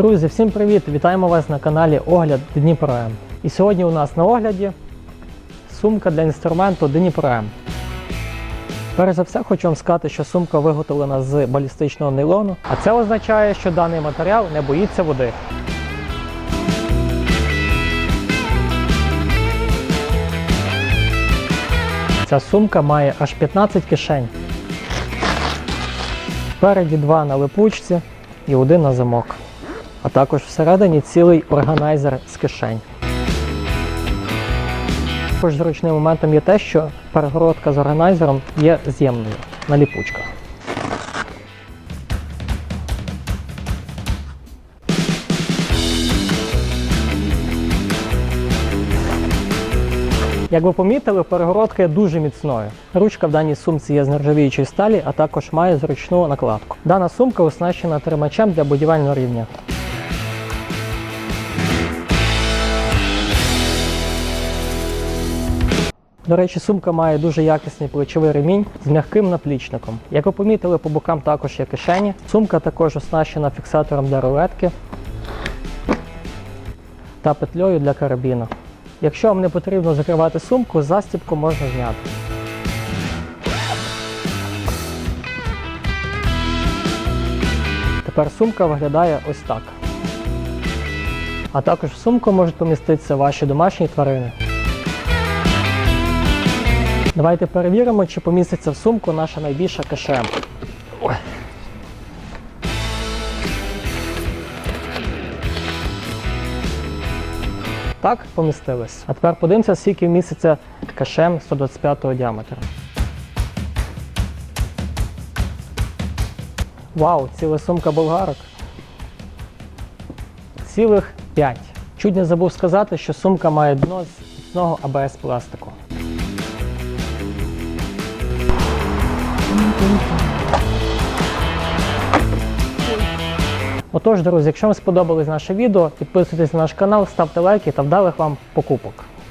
Друзі, всім привіт! Вітаємо вас на каналі Огляд Дніпро. І сьогодні у нас на огляді сумка для інструменту Дніпро М. Перш за все, хочу вам сказати, що сумка виготовлена з балістичного нейлону, а це означає, що даний матеріал не боїться води. Ця сумка має аж 15 кишень. Спереді два на липучці і один на замок. А також всередині цілий органайзер з кишень. Також зручним моментом є те, що перегородка з органайзером є з'ємною на ліпучках. Як ви помітили, перегородка є дуже міцною. Ручка в даній сумці є з нержавіючої сталі, а також має зручну накладку. Дана сумка оснащена тримачем для будівельного рівня. До речі, сумка має дуже якісний плечовий ремінь з м'яким наплічником. Як ви помітили, по бокам також є кишені. Сумка також оснащена фіксатором для рулетки та петлею для карабіна. Якщо вам не потрібно закривати сумку, застібку можна зняти. Тепер сумка виглядає ось так. А також в сумку можуть поміститися ваші домашні тварини. Давайте перевіримо, чи поміститься в сумку наша найбільша КШМ. Так, помістились. А тепер подивимося, скільки міститься КШМ 125 діаметру. Вау, ціла сумка болгарок. Цілих 5. Чуть не забув сказати, що сумка має дно з міцного АБС пластику. Отож, друзі, якщо вам сподобалось наше відео, підписуйтесь на наш канал, ставте лайки та вдалих вам покупок.